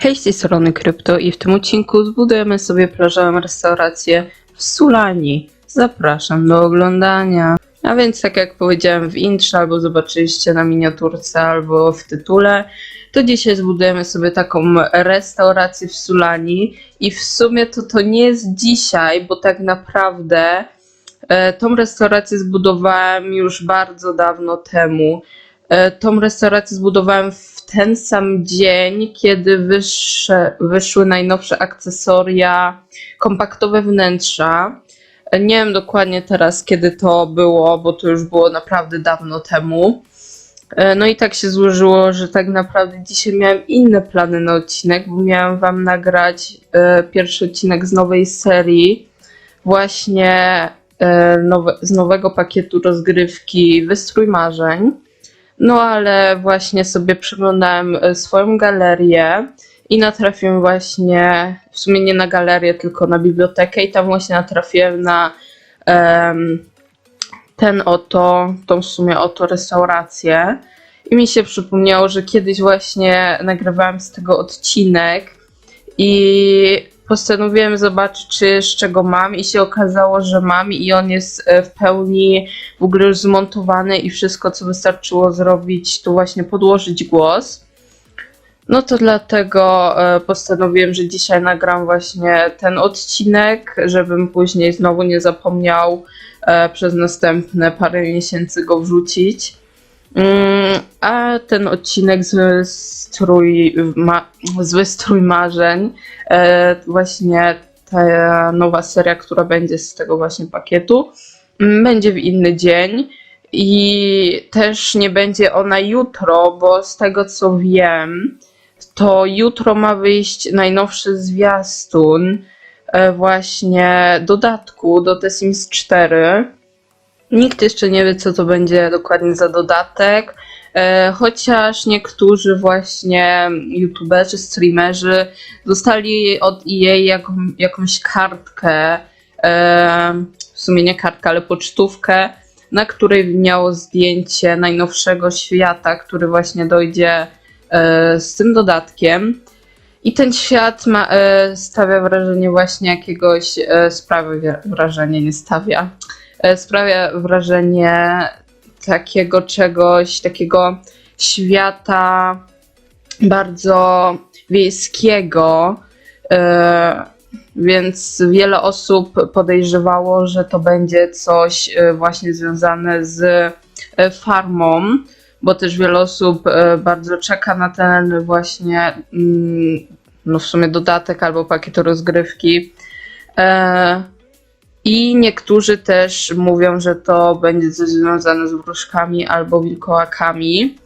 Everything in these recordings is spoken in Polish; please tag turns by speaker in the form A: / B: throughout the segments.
A: Hej, z tej strony Krypto i w tym odcinku zbudujemy sobie plażową restaurację w Sulani. Zapraszam do oglądania. A więc tak jak powiedziałem w intrze, albo zobaczyliście na miniaturce, albo w tytule, to dzisiaj zbudujemy sobie taką restaurację w Sulani i w sumie to to nie jest dzisiaj, bo tak naprawdę tą restaurację zbudowałem już bardzo dawno temu. E, Tą restaurację zbudowałem w ten sam dzień, kiedy wysze, wyszły najnowsze akcesoria, kompaktowe wnętrza. E, Nie wiem dokładnie teraz, kiedy to było, bo to już było naprawdę dawno temu. E, No i tak się złożyło, że tak naprawdę dzisiaj miałem inne plany na odcinek, bo miałem Wam nagrać e, pierwszy odcinek z nowej serii, właśnie e, nowe, z nowego pakietu rozgrywki Wystrój Marzeń. No ale właśnie sobie przeglądałem e, swoją galerię i natrafiłem właśnie, w sumie nie na galerię, tylko na bibliotekę i tam właśnie natrafiłem na em, ten oto, tą w sumie oto restaurację. I mi się przypomniało, że kiedyś właśnie nagrywałem z tego odcinek i postanowiłem zobaczyć, czy z czego mam i się okazało, że mam i on jest e, w pełni w ogóle już zmontowany i wszystko, co wystarczyło zrobić, to właśnie podłożyć głos. No to dlatego e, postanowiłem, że dzisiaj nagram właśnie ten odcinek, żebym później znowu nie zapomniał e, przez następne parę miesięcy go wrzucić. A ten odcinek z strój, ma, zły strój marzeń, e, właśnie ta nowa seria, która będzie z tego właśnie pakietu, mm, będzie w inny dzień i też nie będzie ona jutro, bo z tego co wiem, to jutro ma wyjść najnowszy zwiastun e, właśnie dodatku do The Sims 4. Nikt jeszcze nie wie, co to będzie dokładnie za dodatek, chociaż niektórzy właśnie youtuberzy, streamerzy dostali od EA jaką, jakąś kartkę, e, w sumie nie kartkę, ale pocztówkę, na której miało zdjęcie najnowszego świata, który właśnie dojdzie e, z tym dodatkiem. I ten świat ma, e, stawia wrażenie właśnie jakiegoś, e, sprawia wia- wrażenie, nie stawia, e, sprawia wrażenie takiego czegoś, takiego świata bardzo wiejskiego, e, więc wiele osób podejrzewało, że to będzie coś e, właśnie związane z e, farmą, bo też wiele osób bardzo czeka na ten właśnie, mm, no w sumie dodatek albo pakiet rozgrywki. I niektórzy też mówią, że to będzie coś związane z wróżkami albo wilkołakami.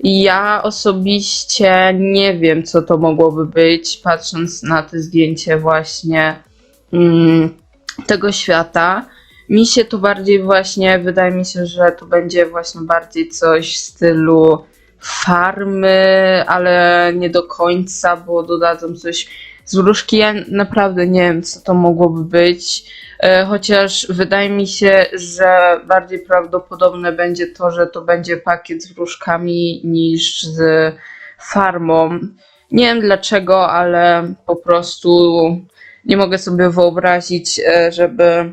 A: Ja osobiście nie wiem, co to mogłoby być, patrząc na te zdjęcie właśnie mm, tego świata. Mi się to bardziej właśnie, wydaje mi się, że to będzie właśnie bardziej coś w stylu farmy, ale nie do końca, bo dodadzą coś z wróżki. Ja naprawdę nie wiem, co to mogłoby być. E, Chociaż wydaje mi się, że bardziej prawdopodobne będzie to, że to będzie pakiet z wróżkami niż z farmą. Nie wiem dlaczego, ale po prostu nie mogę sobie wyobrazić, e, żeby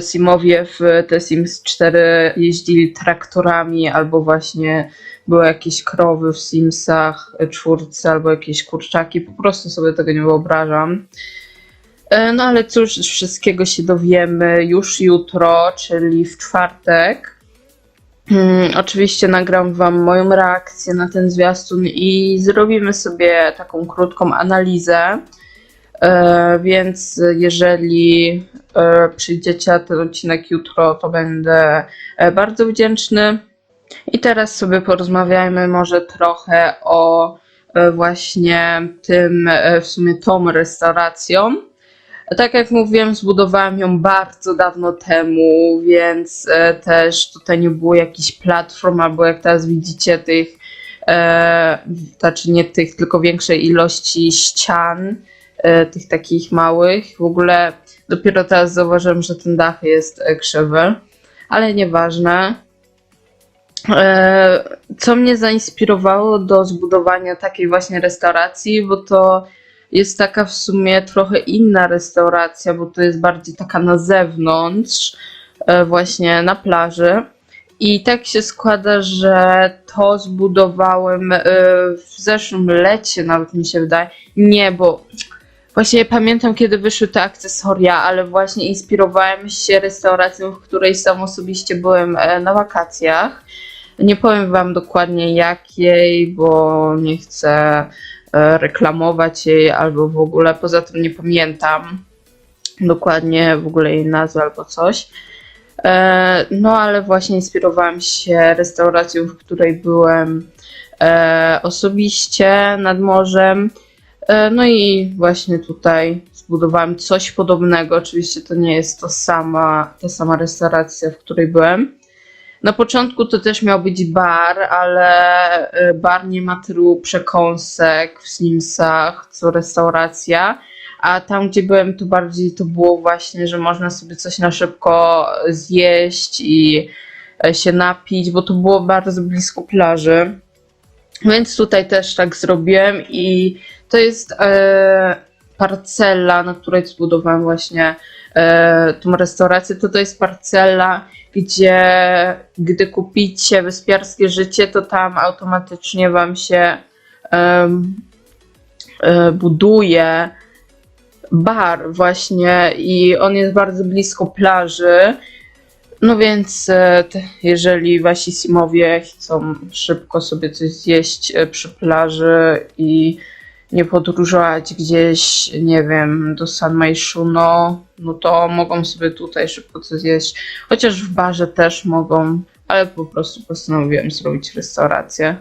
A: Simowie w The Sims 4 jeździli traktorami albo właśnie były jakieś krowy w Simsach e, czwórce albo jakieś kurczaki. Po prostu sobie tego nie wyobrażam. E, No ale cóż, wszystkiego się dowiemy już jutro, czyli w czwartek. Hmm, oczywiście nagram Wam moją reakcję na ten zwiastun i zrobimy sobie taką krótką analizę. E, więc jeżeli e, przyjdziecie ten odcinek jutro, to będę e, bardzo wdzięczny. I teraz sobie porozmawiajmy może trochę o właśnie tym, w sumie tą restauracją. Tak jak mówiłem, zbudowałam ją bardzo dawno temu, więc też tutaj nie było jakichś platform, albo jak teraz widzicie, tych, znaczy nie tych, tylko większej ilości ścian, tych takich małych. W ogóle dopiero teraz zauważyłem, że ten dach jest e, krzywy, ale nieważne. E, co mnie zainspirowało do zbudowania takiej właśnie restauracji, bo to jest taka w sumie trochę inna restauracja, bo to jest bardziej taka na zewnątrz, e, właśnie na plaży. I tak się składa, że to zbudowałem e, w zeszłym lecie, nawet mi się wydaje. Nie, bo właśnie pamiętam, kiedy wyszły te akcesoria, ale właśnie inspirowałem się restauracją, w której sam osobiście byłem e, na wakacjach. Nie powiem Wam dokładnie jakiej, bo nie chcę e, reklamować jej albo w ogóle. Poza tym nie pamiętam dokładnie w ogóle jej nazwy albo coś. E, No ale właśnie inspirowałam się restauracją, w której byłem osobiście nad morzem. E, No i właśnie tutaj zbudowałem coś podobnego. Oczywiście to nie jest to sama, ta sama restauracja, w której byłem. Na początku to też miał być bar, ale e, bar nie ma tylu przekąsek w Simsach, co restauracja. A tam, gdzie byłem, to bardziej to było właśnie, że można sobie coś na szybko zjeść i e, się napić, bo to było bardzo blisko plaży. Więc tutaj też tak zrobiłem i to jest e, parcela, na której zbudowałem właśnie e, tą restaurację. To to jest parcela, gdzie gdy kupicie wyspiarskie życie, to tam automatycznie wam się em, e, buduje bar właśnie i on jest bardzo blisko plaży. No więc e, jeżeli wasi simowie chcą szybko sobie coś zjeść e, przy plaży i nie podróżować gdzieś, nie wiem, do San Maishuno, no to mogą sobie tutaj szybko coś zjeść. Chociaż w barze też mogą, ale po prostu postanowiłem zrobić restaurację.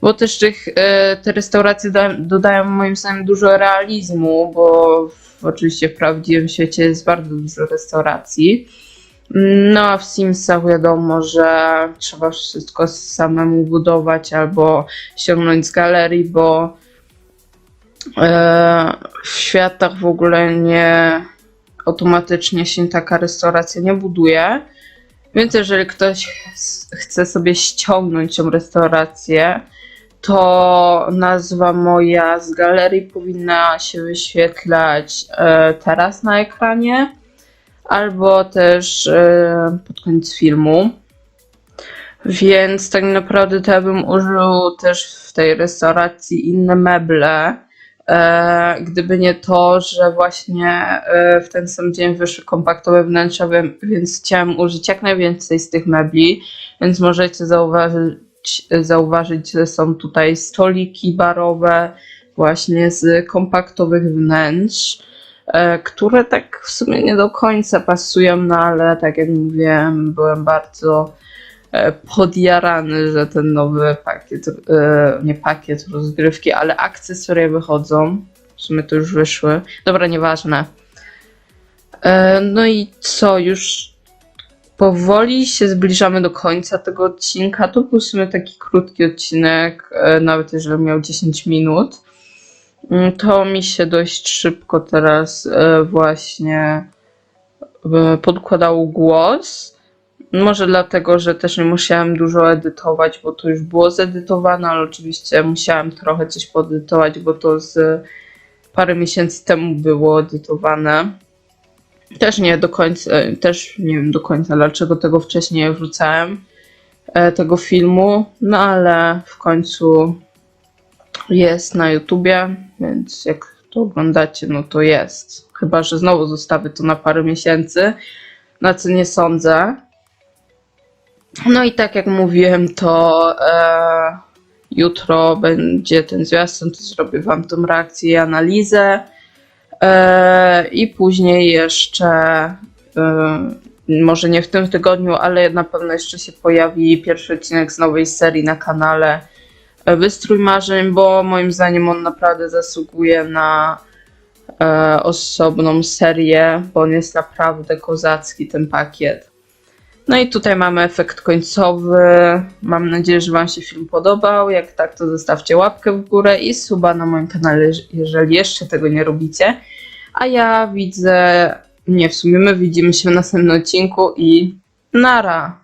A: Bo też tych, e, te restauracje da, dodają moim zdaniem dużo realizmu, bo w, oczywiście w prawdziwym świecie jest bardzo dużo restauracji. No a w Simsach wiadomo, że trzeba wszystko samemu budować albo ściągnąć z galerii, bo w światach w ogóle nie automatycznie się taka restauracja nie buduje. Więc jeżeli ktoś ch- chce sobie ściągnąć tą restaurację, to nazwa moja z galerii powinna się wyświetlać e, teraz na ekranie, albo też e, pod koniec filmu. Więc tak naprawdę to ja bym użył też w tej restauracji inne meble. E, gdyby nie to, że właśnie e, w ten sam dzień wyszły kompaktowe wnętrza, więc chciałem użyć jak najwięcej z tych mebli, więc możecie zauważyć, zauważyć, że są tutaj stoliki barowe właśnie z kompaktowych wnętrz, e, które tak w sumie nie do końca pasują, no ale tak jak mówiłem, byłem bardzo podjarany, że ten nowy pakiet, e, nie pakiet rozgrywki, ale akcesoria wychodzą. W sumie to już wyszły. Dobra, nieważne. E, No i co, już powoli się zbliżamy do końca tego odcinka. To był w sumie taki krótki odcinek, e, nawet jeżeli miał 10 minut. Mm, To mi się dość szybko teraz e, właśnie e, podkładał głos. Może dlatego, że też nie musiałem dużo edytować, bo to już było zedytowane, ale oczywiście musiałem trochę coś poedytować, bo to z parę miesięcy temu było edytowane. Też nie do końca, też nie wiem do końca, dlaczego tego wcześniej nie wrzucałem, e, tego filmu, no ale w końcu jest na YouTubie, więc jak to oglądacie, no to jest. Chyba, że znowu zostawię to na parę miesięcy, na co nie sądzę. No i tak jak mówiłem, to e, jutro będzie ten zwiastun, to zrobię wam tą reakcję i analizę. E, I później jeszcze, e, może nie w tym tygodniu, ale na pewno jeszcze się pojawi pierwszy odcinek z nowej serii na kanale e, Wystrój Marzeń, bo moim zdaniem on naprawdę zasługuje na e, osobną serię, bo on jest naprawdę kozacki ten pakiet. No i tutaj mamy efekt końcowy. Mam nadzieję, że Wam się film podobał. Jak tak, to zostawcie łapkę w górę i suba na moim kanale, jeżeli jeszcze tego nie robicie. A ja widzę, nie w sumie my widzimy się w następnym odcinku i nara!